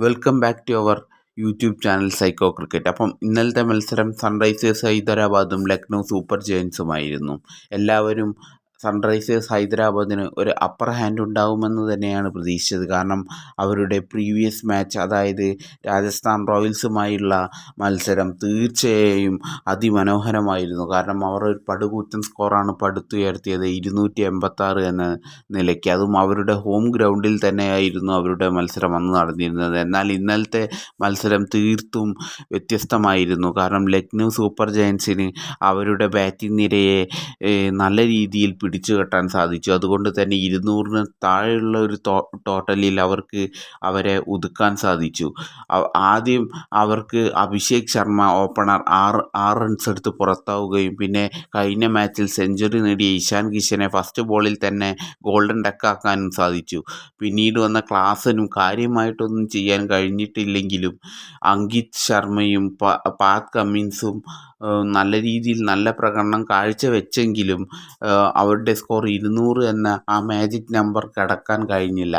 Welcome back to our YouTube channel psycho cricket അപ്പം ഇന്നലത്തെ മത്സരം സൺറൈസേഴ്സ് ഹൈദരാബാദും ലക്നൗ സൂപ്പർ ജയൻസുമായിരുന്നു എല്ലാവരും സൺറൈസേഴ്സ് ഹൈദരാബാദിന് ഒരു അപ്പർ ഹാൻഡ് ഉണ്ടാകുമെന്ന് തന്നെയാണ് പ്രതീക്ഷിച്ചത്. കാരണം അവരുടെ പ്രീവിയസ് മാച്ച് അതായത് രാജസ്ഥാൻ റോയൽസുമായുള്ള മത്സരം തീർച്ചയായും അതിമനോഹരമായിരുന്നു. കാരണം അവർ ഒരു പടുകൂറ്റൻ സ്കോറാണ് പടുത്തുയർത്തിയത് ഇരുന്നൂറ്റി എൺപത്താറ് എന്ന നിലയ്ക്ക്. അതും അവരുടെ ഹോം ഗ്രൗണ്ടിൽ തന്നെയായിരുന്നു അവരുടെ മത്സരം അന്ന് നടന്നിരുന്നത്. എന്നാൽ ഇന്നലത്തെ മത്സരം തീർത്തും വ്യത്യസ്തമായിരുന്നു. കാരണം ലക്നൗ സൂപ്പർ ജയൻസിന് അവരുടെ ബാറ്റിംഗ് നിരയെ നല്ല രീതിയിൽ പിടിച്ചു കെട്ടാൻ സാധിച്ചു. അതുകൊണ്ട് തന്നെ ഇരുന്നൂറിന് താഴെയുള്ള ഒരു ടോട്ടലിൽ അവർക്ക് അവരെ ഒതുക്കാൻ സാധിച്ചു. ആദ്യം അവർക്ക് അഭിഷേക് ശർമ്മ ഓപ്പണർ ആറ് ആറ് റൺസ് എടുത്ത് പുറത്താവുകയും പിന്നെ കഴിഞ്ഞ മാച്ചിൽ സെഞ്ചുറി നേടിയ ഇഷാൻ കിഷനെ ഫസ്റ്റ് ബോളിൽ തന്നെ ഗോൾഡൻ ഡക്കാക്കാനും സാധിച്ചു. പിന്നീട് വന്ന ക്ലാസനും കാര്യമായിട്ടൊന്നും ചെയ്യാൻ കഴിഞ്ഞിട്ടില്ലെങ്കിലും അങ്കിത് ശർമ്മയും പാത് കമ്മിൻസും നല്ല രീതിയിൽ നല്ല പ്രകടനം കാഴ്ചവെച്ചെങ്കിലും അവരുടെ സ്കോർ ഇരുന്നൂറ് എന്ന ആ മാജിക് നമ്പർ കടക്കാൻ കഴിഞ്ഞില്ല.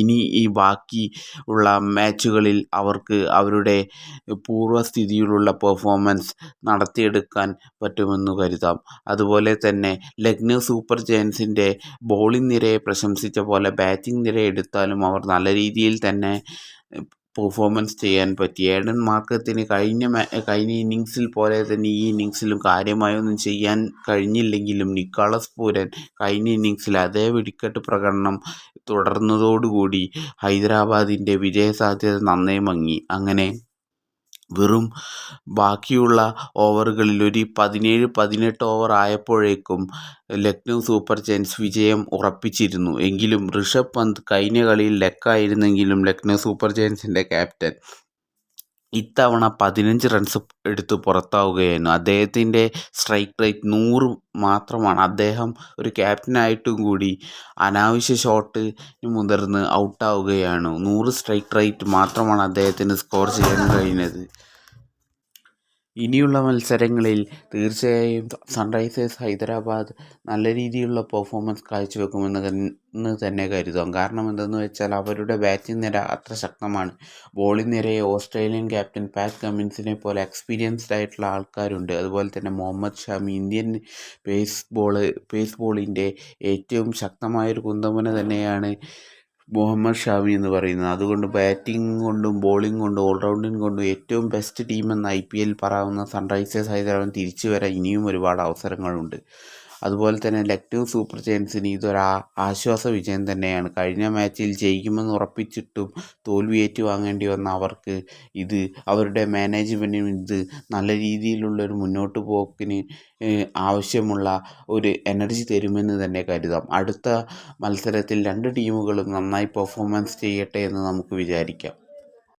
ഇനി ഈ ബാക്കി ഉള്ള മാച്ചുകളിൽ അവർക്ക് അവരുടെ പൂർവസ്ഥിതിയിലുള്ള പെർഫോമൻസ് നടത്തിയെടുക്കാൻ പറ്റുമെന്ന് കരുതാം. അതുപോലെ തന്നെ ലക്നൗ സൂപ്പർ ജയൻസിന്റെ ബോളിംഗ് നിരയെ പ്രശംസിച്ച പോലെ ബാറ്റിംഗ് നിര എടുത്താലും അവർ നല്ല രീതിയിൽ തന്നെ പെർഫോമൻസ് ചെയ്യാൻ പറ്റി. ഏഡൻ മാർക്കത്തിന് കഴിഞ്ഞ കഴിഞ്ഞ ഇന്നിങ്സിൽ പോലെ തന്നെ ഈ ഇന്നിങ്സിലും കാര്യമായൊന്നും ചെയ്യാൻ കഴിഞ്ഞില്ലെങ്കിലും നിക്കോളസ് പൂരൻ കഴിഞ്ഞ ഇന്നിങ്സിൽ അതേ വെടിക്കെട്ട് പ്രകടനം തുടർന്നതോടുകൂടി ഹൈദരാബാദിന്റെ വിജയസാധ്യത നന്നേ മങ്ങി. അങ്ങനെ വെറും ബാക്കിയുള്ള ഓവറുകളിൽ ഒരു പതിനേഴ് പതിനെട്ട് ഓവർ ആയപ്പോഴേക്കും ലക്നൗ സൂപ്പർ ജയൻസ് വിജയം ഉറപ്പിച്ചിരുന്നു. എങ്കിലും ഋഷഭ് പന്ത് കഴിഞ്ഞ കളിയിൽ ലെക്കായിരുന്നെങ്കിലും ലക്നൗ സൂപ്പർ ജയൻസിന്റെ ക്യാപ്റ്റൻ ഇത്തവണ പതിനഞ്ച് റൺസ് എടുത്ത് പുറത്താവുകയായിരുന്നു. അദ്ദേഹത്തിന്റെ സ്ട്രൈക്ക് റേറ്റ് നൂറ് മാത്രമാണ്. അദ്ദേഹം ഒരു ക്യാപ്റ്റനായിട്ടും കൂടി അനാവശ്യ ഷോട്ട് മുതിർന്ന് ഔട്ടാവുകയാണ് നൂറ് സ്ട്രൈക്ക് റേറ്റ് മാത്രമാണ് അദ്ദേഹത്തിന് സ്കോർ ചെയ്യാൻ കഴിഞ്ഞത്. ഇനിയുള്ള മത്സരങ്ങളിൽ തീർച്ചയായും സൺറൈസേഴ്സ് ഹൈദരാബാദ് നല്ല രീതിയിലുള്ള പെർഫോമൻസ് കാഴ്ചവെക്കുമെന്ന് എന്ന് തന്നെ കരുതാം. കാരണം എന്തെന്ന് വെച്ചാൽ അവരുടെ ബാറ്റിംഗ് നിര അത്ര ശക്തമാണ്. ബോളിംഗ് നിരയെ ഓസ്ട്രേലിയൻ ക്യാപ്റ്റൻ പാറ്റ് കമ്മിൻസിനെ പോലെ എക്സ്പീരിയൻസ്ഡ് ആയിട്ടുള്ള ആൾക്കാരുണ്ട്. അതുപോലെ തന്നെ Mohammed Shami Indian pace ball pace ബോളിന്റെ ഏറ്റവും ശക്തമായൊരു കുന്തമുന തന്നെയാണ് മുഹമ്മദ് ഷാമി എന്ന് പറയുന്നത്. അതുകൊണ്ട് ബാറ്റിംഗ് കൊണ്ടും ബോളിംഗ് കൊണ്ടും ഓൾറൗണ്ടിങ് കൊണ്ടും ഏറ്റവും ബെസ്റ്റ് ടീമെന്ന് ഐ പി എൽ പറയാവുന്ന സൺറൈസേഴ്സ് ഹൈദരാബാദ് തിരിച്ചു വരാൻ ഇനിയും ഒരുപാട് അവസരങ്ങളുണ്ട്. അതുപോലെ തന്നെ ലക്നൗ സൂപ്പർ ജയൻസിന് ഇതൊരു ആശ്വാസ വിജയം തന്നെയാണ്. കഴിഞ്ഞ മാച്ചിൽ ജയിക്കുമെന്ന് ഉറപ്പിച്ചിട്ടും തോൽവി ഏറ്റുവാങ്ങേണ്ടി വന്ന അവർക്ക് ഇത് അവരുടെ മാനേജ്മെന്റിനും ഇത് നല്ല രീതിയിലുള്ളൊരു മുന്നോട്ട് പോക്കിന് ആവശ്യമുള്ള ഒരു എനർജി തരുമെന്ന് തന്നെ കരുതാം. അടുത്ത മത്സരത്തിൽ രണ്ട് ടീമുകളും നന്നായി പെർഫോമൻസ് ചെയ്യട്ടെ എന്ന് നമുക്ക് വിചാരിക്കാം.